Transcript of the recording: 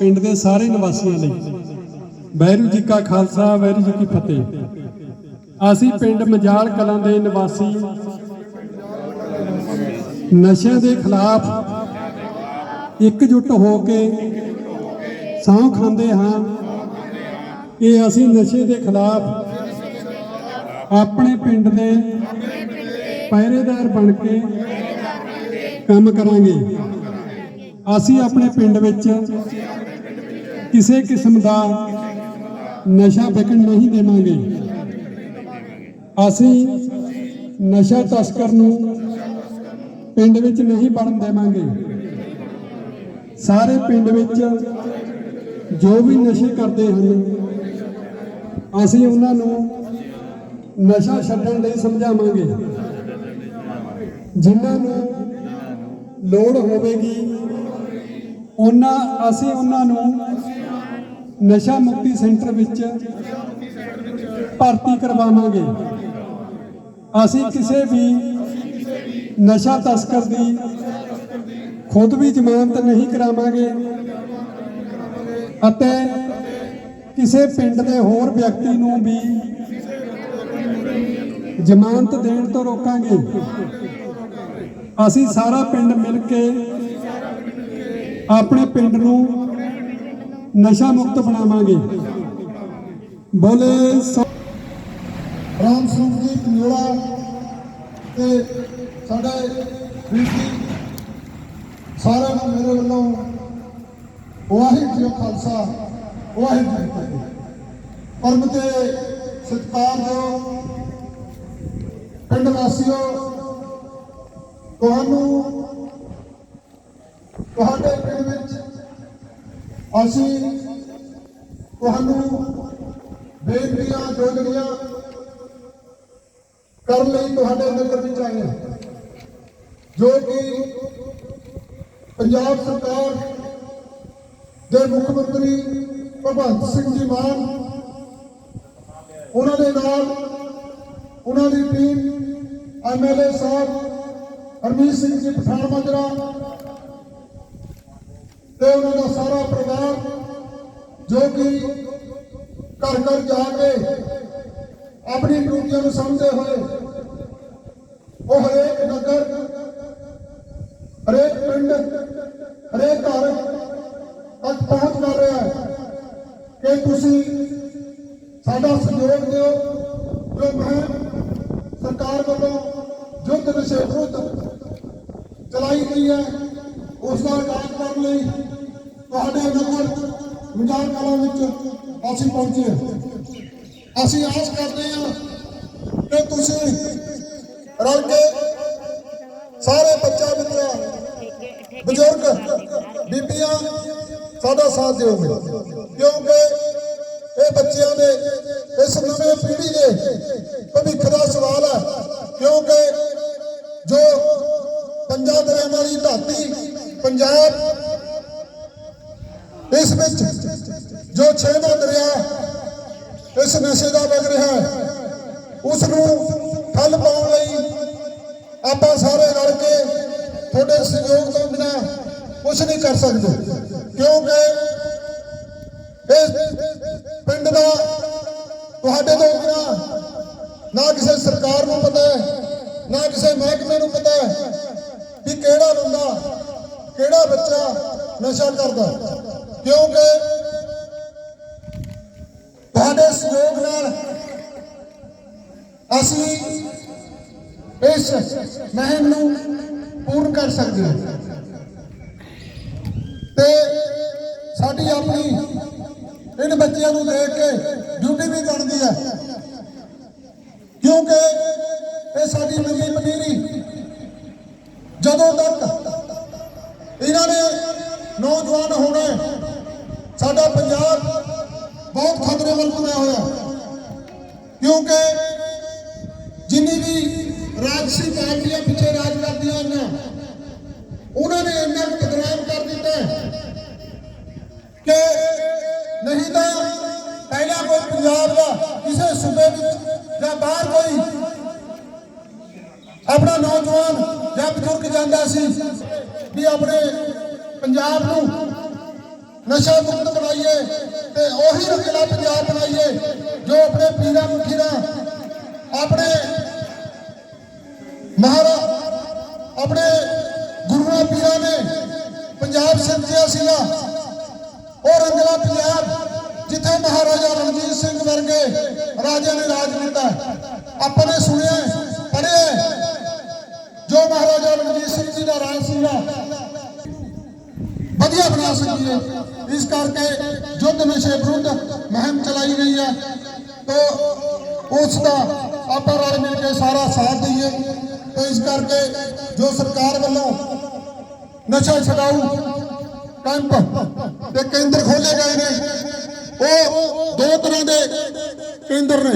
ਪਿੰਡ ਦੇ ਸਾਰੇ ਨਿਵਾਸੀਆਂ ਲਈ। ਵਾਹਿਗੁਰੂ ਜੀ ਕਾ ਖਾਲਸਾ, ਵਾਹਿਗੁਰੂ ਜੀ ਕੀ ਫਤਿਹ। ਅਸੀਂ ਪਿੰਡ ਮਜਾਲ ਕਲਾਂ ਦੇ ਨਿਵਾਸੀ। ਨਸ਼ਿਆਂ ਦੇ ਖਿਲਾਫ ਇਕਜੁੱਟ ਹੋ ਕੇ ਸਹੁੰ ਖਾਂਦੇ ਹਾਂ। ਕਿ ਅਸੀਂ ਨਸ਼ੇ ਦੇ ਖਿਲਾਫ ਆਪਣੇ ਪਿੰਡ ਦੇ ਪਹਿਰੇਦਾਰ ਬਣ ਕੇ ਕੰਮ ਕਰਾਂਗੇ। ਅਸੀਂ ਆਪਣੇ ਪਿੰਡ ਵਿੱਚ ਕਿਸੇ ਕਿਸਮ ਦਾ ਨਸ਼ਾ ਵਿਕਣ ਨਹੀਂ ਦੇਵਾਂਗੇ। ਅਸੀਂ ਨਸ਼ਾ ਤਸਕਰ ਨੂੰ ਪਿੰਡ ਵਿੱਚ ਨਹੀਂ ਵੜਨ ਦੇਵਾਂਗੇ। ਸਾਰੇ ਪਿੰਡ ਵਿੱਚ ਜੋ ਵੀ ਨਸ਼ੇ ਕਰਦੇ ਹਨ, ਅਸੀਂ ਉਹਨਾਂ ਨੂੰ ਨਸ਼ਾ ਛੱਡਣ ਲਈ ਸਮਝਾਵਾਂਗੇ। ਜਿਨ੍ਹਾਂ ਨੂੰ ਲੋੜ ਹੋਵੇਗੀ ਉਹਨਾਂ, ਅਸੀਂ ਉਹਨਾਂ ਨੂੰ ਨਸ਼ਾ ਮੁਕਤੀ ਸੈਂਟਰ ਵਿੱਚ ਭਰਤੀ ਕਰਵਾਵਾਂਗੇ। ਅਸੀਂ ਕਿਸੇ ਵੀ ਨਸ਼ਾ ਤਸਕਰ ਦੀ ਖੁਦ ਵੀ ਜ਼ਮਾਨਤ ਨਹੀਂ ਕਰਾਵਾਂਗੇ ਅਤੇ ਕਿਸੇ ਪਿੰਡ ਦੇ ਹੋਰ ਵਿਅਕਤੀ ਨੂੰ ਵੀ ਜ਼ਮਾਨਤ ਦੇਣ ਤੋਂ ਰੋਕਾਂਗੇ। ਅਸੀਂ ਸਾਰਾ ਪਿੰਡ ਮਿਲ ਕੇ ਆਪਣੇ ਪਿੰਡ ਨੂੰ ਨਸ਼ਾ ਮੁਕਤ ਬਣਾਵਾਂਗੇ। ਬੋਲੇ ਰਾਮ ਸਰੂਪ ਜੀ ਕਨੋੜਾ ਤੇ ਸਾਡੇ ਵੀਰ ਸਾਰਿਆਂ ਨੂੰ ਮੇਰੇ ਵੱਲੋਂ ਵਾਹਿਗੁਰੂ ਜੀ ਖਾਲਸਾ, ਵਾਹਿਗੁਰੂ ਜੀ ਫਤਿਹ। ਪਰਮ ਤੇ ਸਤਿਕਾਰਯੋਗ ਪਿੰਡ ਵਾਸੀਓ, ਤੁਹਾਨੂੰ ਤੁਹਾਡੇ ਪਿੰਡ ਵਿੱਚ ਅਸੀਂ ਤੁਹਾਨੂੰ ਬੇਨਤੀਆਂ ਜੋਗਣੀਆਂ ਕਰਨ ਲਈ ਤੁਹਾਡੇ ਨਗਰ ਵਿੱਚ ਆਏ ਹਾਂ। ਜੋ ਕਿ ਪੰਜਾਬ ਸਰਕਾਰ ਦੇ ਮੁੱਖ ਮੰਤਰੀ ਭਗਵੰਤ ਸਿੰਘ ਜੀ ਮਾਨ, ਉਹਨਾਂ ਦੇ ਨਾਲ ਉਹਨਾਂ ਦੀ ਟੀਮ ਐਮਐਲਏ ਸਾਹਿਬ, ਹਰਮੀਤ ਸਿੰਘ ਜੀ ਪਠਾਨ ਮਾਜਰਾ ਤੇ ਉਹਨਾਂ ਦਾ ਸਾਰਾ ਪਰਿਵਾਰ ਜੋ ਕਿ ਘਰ ਘਰ ਜਾ ਕੇ ਆਪਣੀ ਡਿਊਟੀਆਂ ਨੂੰ ਸਮਝਦੇ ਹੋਏ ਉਹ ਹਰੇਕ ਨਗਰ, ਹਰੇਕ ਪਿੰਡ, ਹਰੇਕ ਘਰ ਤੱਕ ਪਹੁੰਚ ਕਰ ਰਿਹਾ ਹੈ ਕਿ ਤੁਸੀਂ ਸਾਡਾ ਸਹਿਯੋਗ ਦਿਓ, ਜੋ ਮੈਂ ਸਰਕਾਰ ਵੱਲੋਂ ਯੁੱਧ ਨਸ਼ੇ ਵਿਰੁੱਧ ਚਲਾਈ ਗਈ ਹੈ। ਉਸ ਦਾ ਕਰਨ ਲਈ ਤੁਹਾਡੇ ਨਗਰ ਮਜਾਰ ਕਲਾਂ ਵਿੱਚ ਅਸੀਂ ਪਹੁੰਚੇ ਹਾਂ। ਅਸੀਂ ਆਸ ਕਰਦੇ ਹਾਂ ਕਿ ਤੁਸੀਂ ਰਲ ਕੇ ਸਾਰੇ ਬੱਚਾ ਮਿੱਤਰਾ, ਬਜ਼ੁਰਗ, ਬੀਬੀਆਂ ਸਾਡਾ ਸਾਥ ਦਿਓਗੇ। ਕਿਉਂਕਿ ਇਹ ਬੱਚਿਆਂ ਦੇ ਇਸ ਨਵੇਂ ਪੀੜ੍ਹੀ ਦੇ ਇਸ ਵਿੱਚ ਜੋ ਛੇਵਾਂ ਦਰਿਆ ਇਸ ਨਸ਼ੇ ਦਾ ਵਗ ਰਿਹਾ ਹੈ ਉਸ ਨੂੰ ਠੱਲ ਪਾਉਣ ਲਈ ਆਪਾਂ ਸਾਰੇ ਰਲ ਕੇ ਤੁਹਾਡੇ ਸਹਿਯੋਗ ਤੋਂ ਬਿਨਾ ਕੁਝ ਨਹੀਂ ਕਰ ਸਕਦੇ। ਕਿਉਂਕਿ ਇਸ ਪਿੰਡ ਦਾ ਤੁਹਾਡੇ ਤੋਂ ਬਿਨਾ ਨਾ ਕਿਸੇ ਸਰਕਾਰ ਨੂੰ ਪਤਾ ਹੈ, ਨਾ ਕਿਸੇ ਮਹਿਕਮੇ ਨੂੰ ਪਤਾ ਹੈ ਕਿ ਕਿਹੜਾ ਬੰਦਾ, ਕਿਹੜਾ ਬੱਚਾ ਨਸ਼ਾ ਕਰਦਾ। ਕਿਉਂਕਿ ਤੁਹਾਡੇ ਸਹਿਯੋਗ ਨਾਲ ਅਸੀਂ ਇਸ ਮਹਿਮ ਨੂੰ ਪੂਰਨ ਕਰ ਸਕਦੇ ਹਾਂ। ਤੇ ਸਾਡੀ ਆਪਣੀ ਇਹਨਾਂ ਬੱਚਿਆਂ ਨੂੰ ਦੇਖ ਕੇ ਡਿਊਟੀ ਵੀ ਬਣਦੀ ਹੈ ਕਿਉਂਕਿ ਇਹ ਸਾਡੀ ਮੰਗੀ ਪਨੀਰੀ ਜਦੋਂ ਤੱਕ ਇਹਨਾਂ ਨੇ ਨੌਜਵਾਨ ਹੋਣਾ ਸਾਡਾ ਪੰਜਾਬ ਬਹੁਤ ਖਤਰੇ ਵੱਲ ਤੁਰਿਆ ਹੋਇਆ। ਕਿਉਂਕਿ ਜਿੰਨੀ ਵੀ ਰਾਜਸੀ ਪਾਰਟੀਆਂ ਪਿੱਛੇ ਰਾਜ ਕਰਦੀਆਂ ਹਨ, ਉਹਨਾਂ ਨੇ ਇੰਨਾ ਕੁ ਕਰ ਦਿੱਤਾ ਕਿ ਨਹੀਂ ਤਾਂ ਪਹਿਲਾਂ ਕੋਈ ਪੰਜਾਬ ਦਾ ਕਿਸੇ ਸੂਬੇ ਵਿੱਚ ਜਾਂ ਬਾਹਰ ਕੋਈ ਆਪਣਾ ਨੌਜਵਾਨ ਜਾਂ ਬਜ਼ੁਰਗ ਜਾਂਦਾ ਸੀ ਵੀ ਆਪਣੇ ਪੰਜਾਬ ਨੂੰ ਨਸ਼ਾ ਮੁਕਤ ਬਣਾਈਏ ਤੇ ਉਹੀ ਰੰਗਲਾ ਪੰਜਾਬ ਬਣਾਈਏ ਜੋ ਆਪਣੇ ਪੀਰਾਂ ਮੁਖੀਰਾਂ, ਆਪਣੇ ਮਹਾਰਾ, ਆਪਣੇ ਗੁਰੂਆਂ ਪੀਰਾਂ ਨੇ ਪੰਜਾਬ ਸਿਰਜਿਆ ਸੀਗਾ। ਉਹ ਰੰਗਲਾ ਪੰਜਾਬ, ਜਿੱਥੇ ਮਹਾਰਾਜਾ ਰਣਜੀਤ ਸਿੰਘ ਵਰਗੇ ਰਾਜਿਆਂ ਨੇ ਰਾਜ ਕੀਤਾ। ਆਪਾਂ ਨੇ ਸੁਣਿਆ, ਪੜ੍ਹਿਆ ਜੋ ਮਹਾਰਾਜਾ ਰਣਜੀਤ ਸਿੰਘ ਜੀ ਦਾ ਰਾਜ ਸੀਗਾ। ਵਧੀਆ ਬਣਾ ਸਕੀਏ। ਇਸ ਕਰਕੇ ਯੁੱਧ ਨਸ਼ੇ ਵਿਰੁੱਧ ਮੁਹਿੰਮ ਚਲਾਈ ਗਈ ਹੈ। ਤੋ ਉਸ ਦਾ ਆਪਾਂ ਰਲ ਮਿਲ ਕੇ ਸਾਰਾ ਸਾਥ ਦਈਏ। ਤੋ ਇਸ ਕਰਕੇ ਜੋ ਸਰਕਾਰ ਵੱਲੋਂ ਨਸ਼ਾ ਛਡਾਊ ਕੈਂਪ ਤੇ ਕੇਂਦਰ ਖੋਲੇ ਗਏ ਨੇ, ਉਹ ਦੋ ਤਰ੍ਹਾਂ ਦੇ ਕੇਂਦਰ ਨੇ।